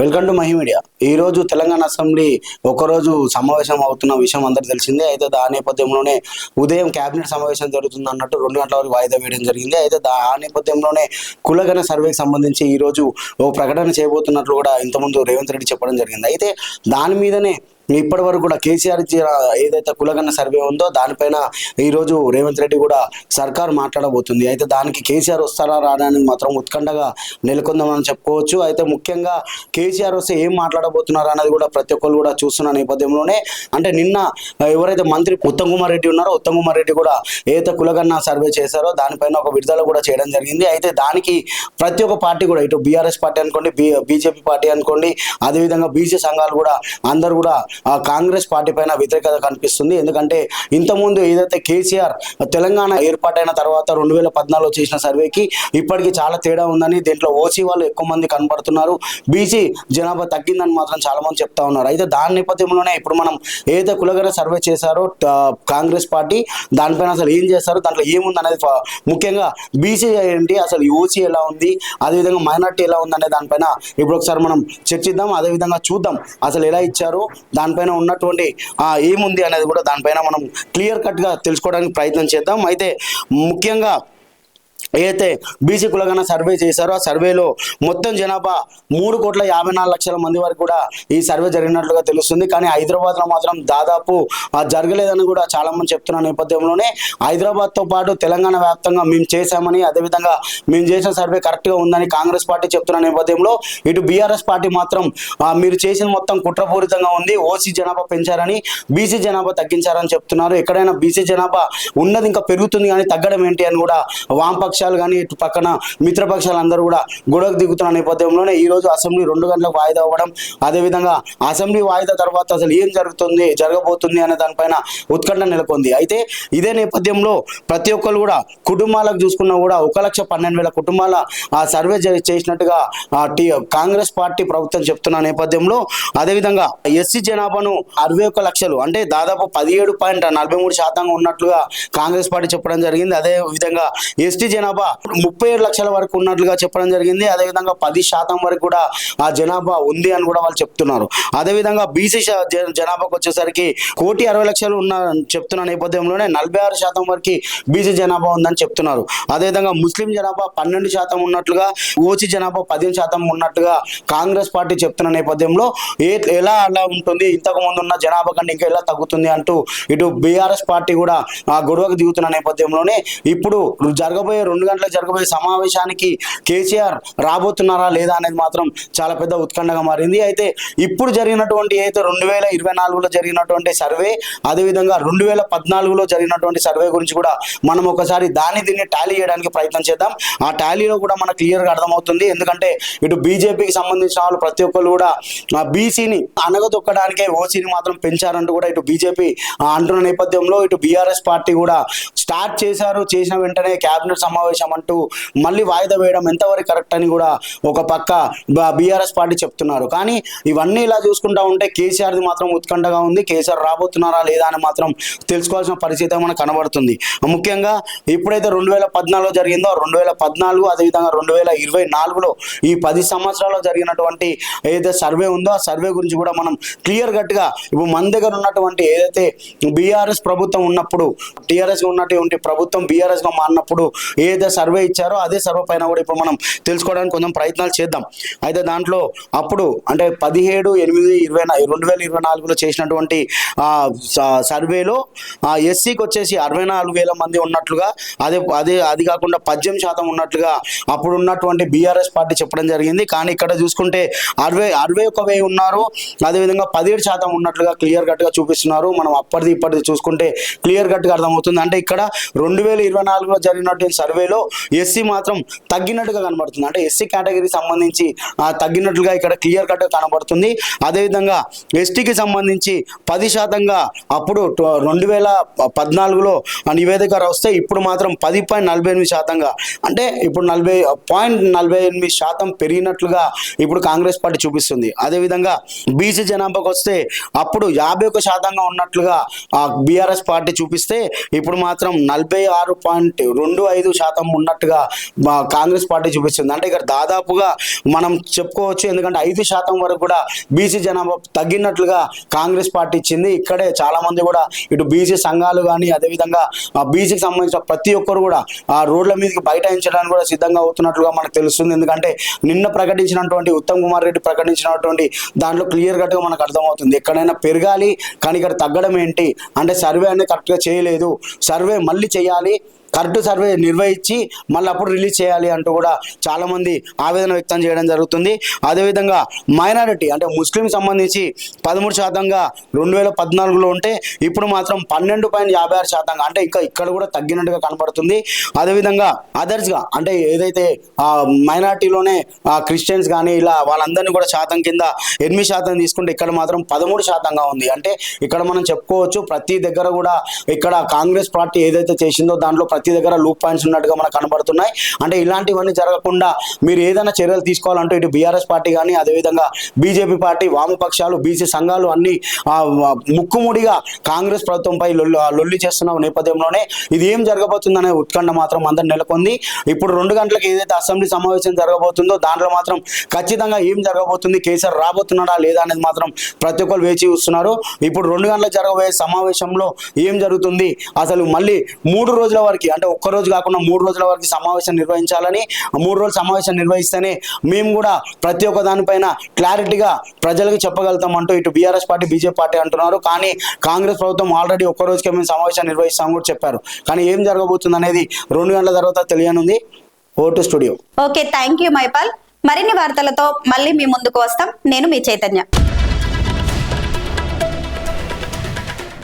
Welcome to Mahi media. ఈ రోజు Telangana assembly ఒకరోజు సమావేశం అవుతున్న విషయం అందరికి తెలిసిందే. అయితే దాని నేపథ్యంలోనే ఉదయం కేబినెట్ సమావేశం జరుగుతుంది అన్నట్టు రెండు గంటల వరకు వాయిదా వేయడం జరిగింది. అయితే దా ఆ నేపథ్యంలోనే కులగణ సర్వేకి సంబంధించి ఈరోజు ఓ ప్రకటన చేయబోతున్నట్లు కూడా ఇంతకుముందు రేవంత్ రెడ్డి చెప్పడం జరిగింది. అయితే దాని మీదనే ఇప్పటి వరకు కూడా కేసీఆర్ ఇచ్చిన ఏదైతే కులగన్న సర్వే ఉందో దానిపైన ఈరోజు రేవంత్ రెడ్డి కూడా సర్కార్ మాట్లాడబోతుంది. అయితే దానికి కేసీఆర్ వస్తారా రావడానికి మాత్రం ఉత్కంఠగా నెలకొందామని చెప్పుకోవచ్చు. అయితే ముఖ్యంగా కేసీఆర్ వస్తే ఏం మాట్లాడబోతున్నారు అనేది కూడా ప్రతి ఒక్కరు కూడా చూస్తున్న నేపథ్యంలోనే అంటే నిన్న ఎవరైతే మంత్రి ఉత్తమ్ కుమార్ రెడ్డి ఉన్నారో ఉత్తమ్ కుమార్ రెడ్డి కూడా ఏదైతే కులగన్న సర్వే చేశారో దానిపైన ఒక విడుదల కూడా చేయడం జరిగింది. అయితే దానికి ప్రతి ఒక్క పార్టీ కూడా ఇటు బీఆర్ఎస్ పార్టీ అనుకోండి బీజేపీ పార్టీ అనుకోండి అదేవిధంగా బీసీ సంఘాలు కూడా అందరు కూడా కాంగ్రెస్ పార్టీ పైన వ్యతిరేకత కనిపిస్తుంది. ఎందుకంటే ఇంతకుముందు ఏదైతే కేసీఆర్ తెలంగాణ ఏర్పాటైన తర్వాత రెండు వేల పద్నాలుగులో చేసిన సర్వేకి ఇప్పటికీ చాలా తేడా ఉందని దీంట్లో ఓసీ వాళ్ళు ఎక్కువ మంది కనబడుతున్నారు బీసీ జనాభా తగ్గిందని మాత్రం చాలా మంది చెప్తా ఉన్నారు. అయితే దాని నేపథ్యంలోనే ఇప్పుడు మనం ఏదైతే కులగర సర్వే చేశారో కాంగ్రెస్ పార్టీ దానిపైన అసలు ఏం చేస్తారు దాంట్లో ఏముంది అనేది ముఖ్యంగా బీసీ ఏంటి అసలు ఓసీ ఎలా ఉంది అదేవిధంగా మైనార్టీ ఎలా ఉంది అనే దానిపైన ఇప్పుడు ఒకసారి మనం చర్చిద్దాం అదేవిధంగా చూద్దాం అసలు ఎలా ఇచ్చారు దానిపైన ఉన్నటువంటి ఏముంది అనేది కూడా దానిపైన మనం క్లియర్ కట్గా తెలుసుకోవడానికి ప్రయత్నం చేద్దాం. అయితే ముఖ్యంగా ఏదైతే బీసీ కులగన సర్వే చేశారో ఆ సర్వేలో మొత్తం జనాభా మూడు కోట్ల యాభై నాలుగు లక్షల మంది వరకు కూడా ఈ సర్వే జరిగినట్లుగా తెలుస్తుంది. కానీ హైదరాబాద్లో మాత్రం దాదాపు జరగలేదని కూడా చాలా మంది చెప్తున్న నేపథ్యంలోనే హైదరాబాద్తో పాటు తెలంగాణ వ్యాప్తంగా మేము చేశామని అదేవిధంగా మేము చేసిన సర్వే కరెక్ట్గా ఉందని కాంగ్రెస్ పార్టీ చెప్తున్న నేపథ్యంలో ఇటు బీఆర్ఎస్ పార్టీ మాత్రం మీరు చేసిన మొత్తం కుట్రపూరితంగా ఉంది. ఓసీ జనాభా పెంచారని బీసీ జనాభా తగ్గించారని చెప్తున్నారు. ఎక్కడైనా బీసీ జనాభా ఉన్నది ఇంకా పెరుగుతుంది కానీ తగ్గడం ఏంటి అని కూడా వామపక్షాలు కానీ ఇటు పక్కన మిత్రపక్షాలు అందరూ కూడా గొడవకు దిగుతున్న నేపథ్యంలోనే ఈ రోజు అసెంబ్లీ రెండు గంటలకు వాయిదా అవ్వడం అదేవిధంగా అసెంబ్లీ వాయిదా తర్వాత అసలు ఏం జరుగుతుంది జరగబోతుంది అనే దానిపైన ఉత్కంఠ నెలకొంది. అయితే ఇదే నేపథ్యంలో ప్రతి ఒక్కరు కూడా కుటుంబాలకు చూసుకున్నా కూడా ఒక లక్ష పన్నెండు వేల కుటుంబాల ఆ సర్వే చేసినట్టుగా కాంగ్రెస్ పార్టీ ప్రభుత్వం చెప్తున్న నేపథ్యంలో అదేవిధంగా ఎస్సీ జనాభాను అరవై ఒక్క లక్షలు అంటే దాదాపు పదిహేడు పాయింట్ నలభై మూడు శాతంగా ఉన్నట్లుగా కాంగ్రెస్ పార్టీ చెప్పడం జరిగింది. అదే విధంగా ఎస్టీ జనాభా జనాభా ముప్పై ఏడు లక్షల వరకు ఉన్నట్లుగా చెప్పడం జరిగింది. అదేవిధంగా పది శాతం వరకు కూడా ఆ జనాభా ఉంది అని కూడా వాళ్ళు చెప్తున్నారు. అదేవిధంగా బీసీ జనాభాకు వచ్చేసరికి కోటి అరవై లక్షలు ఉన్న చెప్తున్న నేపథ్యంలోనే నలభై ఆరు శాతం వరకు బీసీ జనాభా ఉందని చెప్తున్నారు. అదేవిధంగా ముస్లిం జనాభా పన్నెండు శాతం ఉన్నట్లుగా ఓసీ జనాభా పదిహేను శాతం ఉన్నట్టుగా కాంగ్రెస్ పార్టీ చెప్తున్న నేపథ్యంలో ఏ ఎలా అలా ఉంటుంది? ఇంతకు ముందు ఉన్న జనాభా కంటే ఇంకా ఎలా తగ్గుతుంది అంటూ ఇటు బీఆర్ఎస్ పార్టీ కూడా ఆ గొడవకు దిగుతున్న నేపథ్యంలోనే ఇప్పుడు జరగబోయే రెండు గంటలకు జరగబోయే సమావేశానికి కేసీఆర్ రాబోతున్నారా లేదా అనేది మాత్రం చాలా పెద్ద ఉత్కంఠగా మారింది. అయితే ఇప్పుడు జరిగినటువంటి అయితే రెండు వేల ఇరవై నాలుగులో జరిగినటువంటి సర్వే అదేవిధంగా రెండు వేల పద్నాలుగులో జరిగినటువంటి సర్వే గురించి కూడా మనం ఒకసారి దాన్ని దీన్ని టాలీ చేయడానికి ప్రయత్నం చేద్దాం. ఆ టాలీలో కూడా మనకు క్లియర్గా అర్థమవుతుంది. ఎందుకంటే ఇటు బీజేపీకి సంబంధించిన వాళ్ళు ప్రతి ఒక్కరు కూడా ఆ బీసీని అనగదొక్కడానికే ఓసీని మాత్రం పెంచారంటూ కూడా ఇటు బీజేపీ అంటున్న నేపథ్యంలో ఇటు బీఆర్ఎస్ పార్టీ కూడా స్టార్ట్ చేశారు. చేసిన వెంటనే కేబినెట్ సమావేశం అంటూ మళ్ళీ వాయిదా వేయడం ఎంతవరకు కరెక్ట్ అని కూడా ఒక పక్క బీఆర్ఎస్ పార్టీ చెప్తున్నారు. కానీ ఇవన్నీ ఇలా చూసుకుంటా ఉంటే కేసీఆర్ది మాత్రం ఉత్కంఠగా ఉంది. కేసీఆర్ రాబోతున్నారా లేదా అని మాత్రం తెలుసుకోవాల్సిన పరిస్థితి మనకు కనబడుతుంది. ముఖ్యంగా ఎప్పుడైతే రెండు వేల పద్నాలుగులో జరిగిందో రెండు వేల పద్నాలుగు అదేవిధంగా రెండు వేల ఇరవై నాలుగులో ఈ పది సంవత్సరాల్లో జరిగినటువంటి ఏదైతే సర్వే ఉందో ఆ సర్వే గురించి కూడా మనం క్లియర్ కట్గా ఇప్పుడు మన దగ్గర ఉన్నటువంటి ఏదైతే బీఆర్ఎస్ ప్రభుత్వం ఉన్నప్పుడు టీఆర్ఎస్ ఉన్నటువంటి ప్రభుత్వం బీఆర్ఎస్గా గా మారినప్పుడు ఏదైతే సర్వే ఇచ్చారో అదే సర్వే పైన కూడా ఇప్పుడు మనం తెలుసుకోవడానికి కొంచెం ప్రయత్నాలు చేద్దాం. అయితే దాంట్లో అప్పుడు అంటే పదిహేడు ఎనిమిది ఇరవై రెండు వేల ఇరవై నాలుగులో చేసినటువంటి సర్వేలో ఎస్సీకి వచ్చేసి అరవై నాలుగు వేల మంది ఉన్నట్లుగా అదే అదే అది కాకుండా పద్దెనిమిది శాతం ఉన్నట్లుగా అప్పుడు ఉన్నటువంటి బీఆర్ఎస్ పార్టీ చెప్పడం జరిగింది. కానీ ఇక్కడ చూసుకుంటే అరవై అరవై ఒక వెయ్యి ఉన్నారు. అదేవిధంగా పదిహేడు శాతం ఉన్నట్లుగా క్లియర్ కట్గా చూపిస్తున్నారు. మనం అప్పటిది ఇప్పటిది చూసుకుంటే క్లియర్ కట్గా అర్థమవుతుంది. అంటే ఇక్కడ రెండు వేల ఇరవై నాలుగులో జరిగినటువంటి సర్వే సర్వేలో ఎస్సీ మాత్రం తగ్గినట్టుగా కనబడుతుంది. అంటే ఎస్సీ కేటగిరీకి సంబంధించి తగ్గినట్లుగా ఇక్కడ క్లియర్ కట్గా కనబడుతుంది. అదేవిధంగా ఎస్టీకి సంబంధించి పది శాతంగా అప్పుడు రెండు వేల పద్నాలుగులో ఆ నివేదిక వస్తే ఇప్పుడు మాత్రం పది పాయింట్ నలభై ఎనిమిది శాతంగా. అంటే ఇప్పుడు నలభై పాయింట్ నలభై ఎనిమిది శాతం పెరిగినట్లుగా ఇప్పుడు కాంగ్రెస్ పార్టీ చూపిస్తుంది. అదేవిధంగా బీసీ జనాభాకు వస్తే అప్పుడు యాభై ఒక శాతంగా ఉన్నట్లుగా ఆ బీఆర్ఎస్ పార్టీ చూపిస్తే ఇప్పుడు మాత్రం నలభై ఆరు పాయింట్ రెండు ఐదు శాతం శాతం ఉన్నట్టుగా కాంగ్రెస్ పార్టీ చూపిస్తుంది. అంటే ఇక్కడ దాదాపుగా మనం చెప్పుకోవచ్చు ఎందుకంటే ఐదు శాతం వరకు కూడా బీసీ జనాభా తగ్గినట్లుగా కాంగ్రెస్ పార్టీ ఇచ్చింది. ఇక్కడే చాలా మంది కూడా ఇటు బీసీ సంఘాలు కానీ అదేవిధంగా బీసీకి సంబంధించిన ప్రతి ఒక్కరు కూడా ఆ రోడ్ల మీదకి బైఠాయించడానికి కూడా సిద్ధంగా అవుతున్నట్లుగా మనకు తెలుస్తుంది. ఎందుకంటే నిన్న ప్రకటించినటువంటి ఉత్తమ్ కుమార్ రెడ్డి ప్రకటించినటువంటి దాంట్లో క్లియర్ కట్గా మనకు అర్థమవుతుంది. ఎక్కడైనా పెరగాలి కానీ ఇక్కడ తగ్గడం ఏంటి? అంటే సర్వే అనేది కరెక్ట్గా చేయలేదు. సర్వే మళ్ళీ చేయాలి. కరెక్ట్ సర్వే నిర్వహించి మళ్ళీ అప్పుడు రిలీజ్ చేయాలి అంటూ కూడా చాలా మంది ఆవేదన వ్యక్తం చేయడం జరుగుతుంది. అదేవిధంగా మైనారిటీ అంటే ముస్లిం సంబంధించి పదమూడు శాతంగా రెండు వేల పద్నాలుగులో ఉంటే ఇప్పుడు మాత్రం పన్నెండు పాయింట్ యాభై ఆరు శాతంగా అంటే ఇంకా ఇక్కడ కూడా తగ్గినట్టుగా కనబడుతుంది అదేవిధంగా అదర్స్గా అంటే ఏదైతే మైనారిటీలోనే క్రిస్టియన్స్ కానీ ఇలా వాళ్ళందరినీ కూడా శాతం కింద ఎనిమిది శాతం తీసుకుంటే ఇక్కడ మాత్రం పదమూడు శాతంగా ఉంది. అంటే ఇక్కడ మనం చెప్పుకోవచ్చు ప్రతి దగ్గర కూడా ఇక్కడ కాంగ్రెస్ పార్టీ ఏదైతే చేసిందో దాంట్లో ప్రతి దగ్గర లూప్ పాయింట్స్ ఉన్నట్టుగా మనకు కనబడుతున్నాయి. అంటే ఇలాంటివన్నీ జరగకుండా మీరు ఏదైనా చర్యలు తీసుకోవాలంటే ఇటు బీఆర్ఎస్ పార్టీ కానీ అదేవిధంగా బీజేపీ పార్టీ వామపక్షాలు బీసీ సంఘాలు అన్ని ముక్కుముడిగా కాంగ్రెస్ ప్రభుత్వంపై లొల్లి లొల్లి చేస్తున్న నేపథ్యంలోనే ఇది ఏం జరగబోతుందనే ఉత్కంఠ మాత్రం అందరు నెలకొంది. ఇప్పుడు రెండు గంటలకు ఏదైతే అసెంబ్లీ సమావేశం జరగబోతుందో దాంట్లో మాత్రం ఖచ్చితంగా ఏం జరగబోతుంది కేసీఆర్ రాబోతున్నాడా లేదా అనేది మాత్రం ప్రతి ఒక్కరు వేచి చూస్తున్నారు. ఇప్పుడు రెండు గంటలకు జరగబోయే సమావేశంలో ఏం జరుగుతుంది? అసలు మళ్ళీ మూడు రోజుల వరకు అంటే ఒక్క రోజు కాకుండా మూడు రోజుల వరకు సమావేశం నిర్వహించాలని మూడు రోజులు సమావేశం నిర్వహిస్తేనే మేము కూడా ప్రతి ఒక్క దానిపైన క్లారిటీగా ప్రజలకు చెప్పగలుగుతాం అంటూ ఇటు బీఆర్ఎస్ పార్టీ బీజేపీ పార్టీ అంటున్నారు. కానీ కాంగ్రెస్ ప్రభుత్వం ఆల్రెడీ ఒక్కరోజుకే మేము సమావేశం నిర్వహిస్తాం కూడా చెప్పారు. కానీ ఏం జరగబోతుంది అనేది రెండు గంటల తర్వాత తెలియనుంది. Vote studio. Okay thank you Mypal. మరిన్ని వార్తలతో మళ్ళీ మీ ముందుకు వస్తాం. నేను మీ చైతన్య.